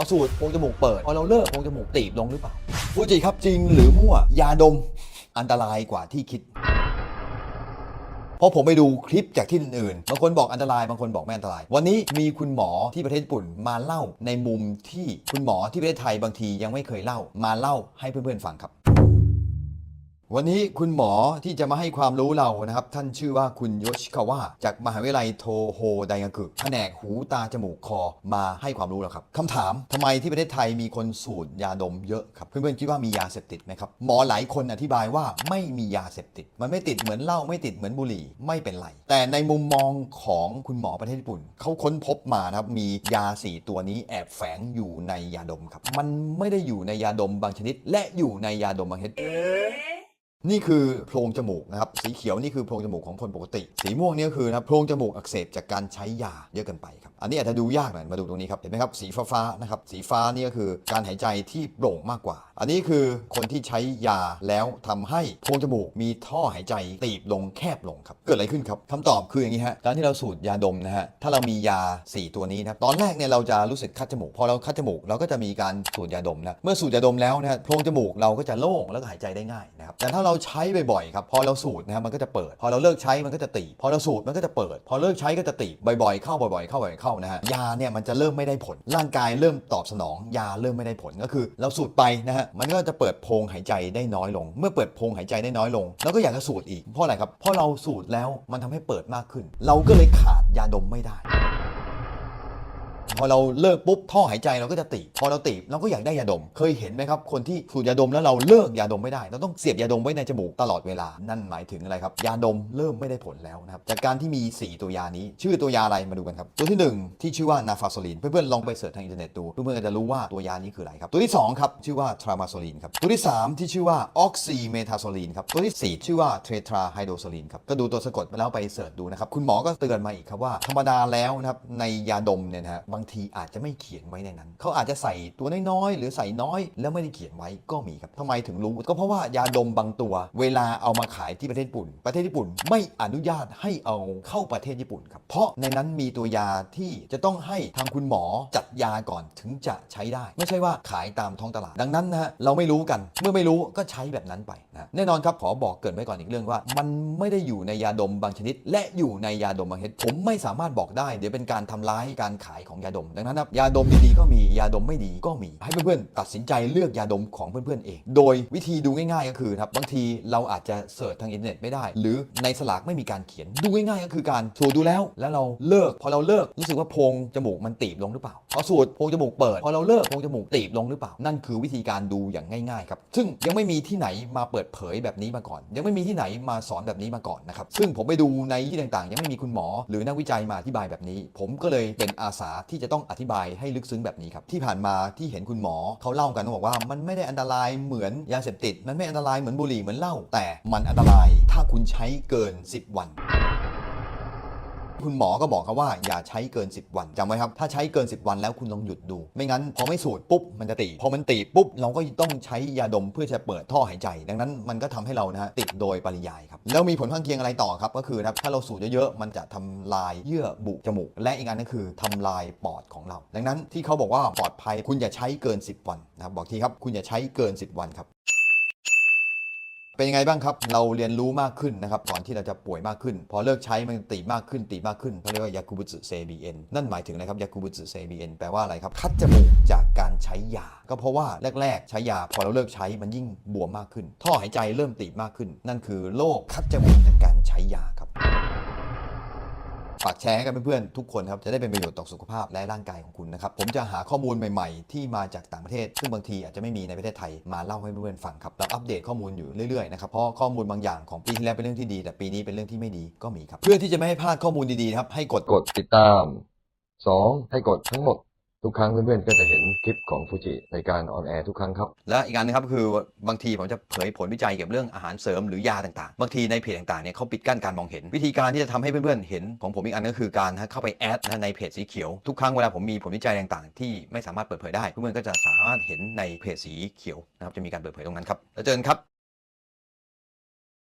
อสูดโพรงจมูกเปิด พอเราเลิกโพรงจมูกตีบลงหรือเปล่าฟูจิครับจริงหรือมั่วยาดมอันตรายกว่าที่คิดพราะผมไปดูคลิปจากที่อื่นๆ บางคนบอกอันตราย บางคนบอกไม่อันตราย วันนี้มีคุณหมอที่ประเทศญี่ปุ่นมาเล่าในมุมที่คุณหมอที่ประเทศไทยบางทียังไม่เคยเล่า มาเล่าให้เพื่อนๆฟังครับ วันนี้คุณหมอที่จะมาให้ความรู้เรานะครับ ท่านชื่อว่าคุณโยชิคาวะจากมหาวิทยาลัยโทโฮไดงากุแผนกหูตาจมูกคอมาให้ความรู้เราครับคำถามทำไมที่ประเทศไทยมีคนสูดยาดมเยอะครับ เพื่อนๆคิดว่ามียาเสพติดไหมครับ หมอหลายคนอธิบายว่าไม่มียาเสพติด มันไม่ติดเหมือนเหล้าไม่ติดเหมือนบุหรี่ไม่เป็นไร แต่ในมุมมองของคุณหมอประเทศญี่ปุ่นเขาค้นพบมานะครับมียาสี่ตัวนี้แอบแฝงอยู่ในยาดมครับมันไม่ได้อยู่ในยาดมบางชนิด และอยู่ในยาดมบางชนิด นี่คือโพรงจมูกนะครับสีเขียวนี่คือโพรงจมูกของคนปกติ สีม่วงนี่ก็คือนะครับโพรงจมูกอักเสบจากการใช้ยาเยอะเกินไปครับอันนี้อาจจะดูยากหน่อยมาดูตรงนี้ครับเห็นไหมครับสีฟ้าๆนะครับสีฟ้านี่ก็คือการหายใจที่โปร่งมากกว่า อันนี้คือคนที่ใช้ยาแล้วทำให้โพรงจมูกมีท่อหายใจตีบลงแคบลงครับเกิดอะไรขึ้นครับคำตอบคืออย่างนี้ฮะการที่เราสูดยาดมนะฮะถ้าเรามียา 4 ตัวนี้นะตอนแรกเนี่ยเราจะรู้สึกคัดจมูกพอเราคัดจมูกเราก็จะมีการสูดยาดมนะเมื่อสูดยาดมแล้วนะโพรงจมูกเราก็จะโล่งแล้วก็หายใจได้ง่ายนะครับแต่ถ้าเราราใช้บ่อยๆครับพอเราสูดนะฮะมันก็จะเปิด พอเราเลิกใช้มันก็จะตีพอเราสูดมันก็จะเปิด พอเลิกใช้ก็จะตีบ่อยๆ เข้าบ่อยๆ เข้าบ่อยๆเข้านะฮะยาเนี่ยมันจะเริ่มไม่ได้ผล ร่างกายเริ่มตอบสนอง ยาเริ่มไม่ได้ผลก็คือ เราสูดไปนะฮะมันก็จะเปิดโพรงหายใจได้น้อยลง เมื่อเปิดโพรงหายใจได้น้อยลงเราก็อยากจะสูดอีกเพราะอะไรครับเพราะเราสูดแล้วมันทำให้เปิดมากขึ้น เราก็เลยขาดยาดมไม่ได้ พอเราเลิกปุ๊บท่อหายใจเราก็จะตีบพอเราตีบเราก็อยากได้ยาดม เคยเห็นไหมครับ คนที่สูดยาดมแล้วเราเลิกยาดมไม่ได้ เราต้องเสียบยาดมไว้ในจมูกตลอดเวลานั่นหมายถึงอะไรครับ ยาดมเริ่มไม่ได้ผลแล้วนะครับจากการที่มี 4 ตัวยานี้ ชื่อตัวยาอะไรมาดูกันครับ ตัวที่ 1 ที่ชื่อว่านาฟาโซลินเพื่อนๆลองไปเสิร์ชทางอินเทอร์เน็ตดูเพื่อนๆจะรู้ว่าตัวยานี้คืออะไรครับตัวที่2ครับชื่อว่าทรามาโซลินครับตัวที่ 3 ที่ชื่อว่าออกซิเมทาโซลินครับตัวที่ 4 ชื่อว่าเทรทราไฮโดรโซลินครับก็ดูตัวสะกดแล้วไปเสิร์ชดูนะครับคุณหมอก็เตือนมาอีกครับว่าธรรมดาแล้วนะครับในยาดมเนี่ยนะฮะบางทีอาจจะไม่เขียนไว้ในนั้น เขาอาจจะใส่ตัวน้อยๆ หรือใส่น้อยแล้วไม่ได้เขียนไว้ก็มีครับทำไมถึงรู้ ก็เพราะว่ายาดมบางตัว เวลาเอามาขายที่ประเทศญี่ปุ่น ประเทศญี่ปุ่นไม่อนุญาตให้เอาเข้าประเทศญี่ปุ่นครับ เพราะในนั้นมีตัวยาที่จะต้องให้ทางคุณหมอจัดยาก่อนถึงจะใช้ได้ ไม่ใช่ว่าขายตามท้องตลาด ดังนั้นนะฮะเราไม่รู้กัน เมื่อไม่รู้ก็ใช้แบบนั้นไปนะแน่นอนครับขอบอกเกินไว้ก่อนอีกเรื่องว่า มันไม่ได้อยู่ในยาดมบางชนิด และอยู่ในยาดมบางชนิดผมไม่สามารถบอกได้ เดี๋ยวเป็นการทำร้ายการขายของยาดม ดังนั้นครับยาดมดีๆก็มียาดมไม่ดีก็มี ให้เพื่อนๆตัดสินใจเลือกยาดมของเพื่อนๆเอง โดยวิธีดูง่ายๆก็คือครับบางทีเราอาจจะเสิร์ชทางอินเทอร์เน็ตไม่ได้ หรือในสลากไม่มีการเขียนดูง่ายๆก็คือการสูดดูแล้วแล้วเราเลิก พอเราเลิกรู้สึกว่าโพรงจมูกมันตีบลงหรือเปล่าพอสูดโพรงจมูกเปิด พอเราเลิกโพรงจมูกตีบลงหรือเปล่า นั่นคือวิธีการดูอย่างง่ายๆครับซึ่งยังไม่มีที่ไหนมาเปิดเผยแบบนี้มาก่อน ยังไม่มีที่ไหนมาสอนแบบนี้มาก่อนนะครับซึ่งผมไปดูในที่ต่างๆ ยังไม่มีคุณหมอ หรือนักวิจัยมาอธิบายแบบนี้ ผมก็เลยเป็นอาสาที่จะต้องอธิบายให้ลึกซึ้งแบบนี้ครับที่ผ่านมาที่เห็นคุณหมอเขาเล่ากันเขาบอกว่า มันไม่ได้อันตรายเหมือนยาเสพติด มันไม่อันตรายเหมือนบุหรี่เหมือนเหล้าแต่มันอันตรายถ้าคุณใช้เกิน 10 วัน คุณหมอก็บอกครับว่าอย่าใช้เกิน 10 วันจำไว้ครับ ถ้าใช้เกิน 10 วันแล้วคุณลองหยุดดู ไม่งั้นพอไม่สูดปุ๊บมันจะตีพอมันตีปุ๊บเราก็ต้องใช้ยาดมเพื่อจะเปิดท่อหายใจ ดังนั้นมันก็ทำให้เรานะฮะติดโดยปริยายครับแล้วมีผลข้างเคียงอะไรต่อครับก็คือนะครับถ้าเราสูดเยอะๆมันจะทำลายเยื่อบุจมูก และอีกอันนึงคือทำลายปอดของเรา ดังนั้นที่เขาบอกว่าปลอดภัยคุณอย่าใช้เกิน 10 วันนะครับบอกทีครับคุณอย่าใช้เกิน 10 วันครับ เป็นยังไงบ้างครับ เราเรียนรู้มากขึ้นนะครับก่อนที่เราจะป่วยมากขึ้น พอเลิกใช้มันตีมากขึ้นตีมากขึ้นเขาเรียกว่ายาคูบุสึเซบีเอ็นนั่นหมายถึงอะไรครับยาคูบุสึเซบีเอ็นแปลว่าอะไรครับ คัดจมูกจากการใช้ยา ก็เพราะว่าแรก ๆ ใช้ยา พอเราเลิกใช้มันยิ่งบวมมากขึ้น ท่อหายใจเริ่มตีมากขึ้น นั่นคือโรคคัดจมูกจากการใช้ยาครับ ฝากแชร์ให้กันเพื่อนๆทุกคนครับ จะได้เป็นประโยชน์ต่อสุขภาพและร่างกายของคุณนะครับ ผมจะหาข้อมูลใหม่ๆ ที่มาจากต่างประเทศ ซึ่งบางทีอาจจะไม่มีในประเทศไทยมาเล่าให้เพื่อนๆฟังครับเราอัปเดตข้อมูลอยู่เรื่อยๆนะครับเพราะข้อมูลบางอย่างของปีที่แล้วเป็นเรื่องที่ดี แต่ปีนี้เป็นเรื่องที่ไม่ดีก็มีครับเพื่อที่จะไม่ให้พลาดข้อมูลดีๆนะครับให้กดกดติดตาม 2. ให้กดทั้งหมด ทุกครั้งเพื่อนๆก็จะเห็นคลิปของฟูจิในการออนแอร์ทุกครั้งครับ และอีกอันนะครับคือบางทีผมจะเผยผลวิจัยเกี่ยวกับเรื่องอาหารเสริมหรือยาต่างๆ บางทีในเพจต่างๆเนี่ยเขาปิดกั้นการมองเห็น วิธีการที่จะทำให้เพื่อนๆเห็นของผมอีกอันก็คือการเข้าไปแอดในเพจสีเขียวทุกครั้งเวลาผมมีผลวิจัยต่างๆ ที่ไม่สามารถเปิดเผยได้เพื่อนๆก็จะสามารถเห็นในเพจสีเขียวนะครับจะมีการเปิดเผยตรงนั้นครับแล้วเจอกันครับ